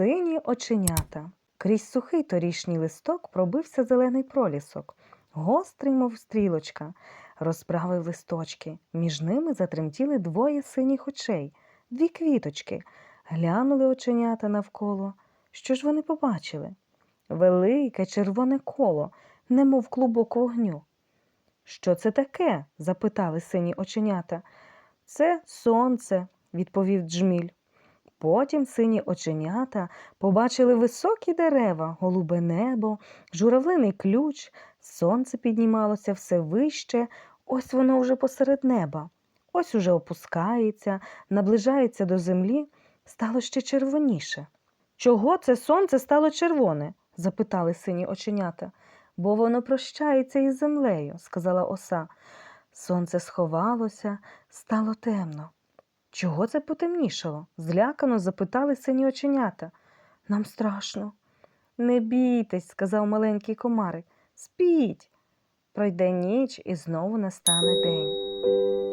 Сині оченята. Крізь сухий торішній листок пробився зелений пролісок, гострий, мов стрілочка, розправив листочки. Між ними затремтіли двоє синіх очей, дві квіточки. Глянули оченята навколо. Що ж вони побачили? Велике червоне коло, немов клубок вогню. Що це таке? запитали сині оченята. Це сонце, відповів джміль. Потім сині оченята побачили високі дерева, голубе небо, журавлиний ключ, сонце піднімалося все вище, ось воно вже посеред неба. Ось уже опускається, наближається до землі, стало ще червоніше. Чого це сонце стало червоне? запитали сині оченята. Бо воно прощається із землею, сказала оса. Сонце сховалося, стало темно. Чого це потемнішало? злякано запитали сині оченята. Нам страшно. Не бійтесь, сказав маленький комарик. Спіть. Пройде ніч і знову настане день.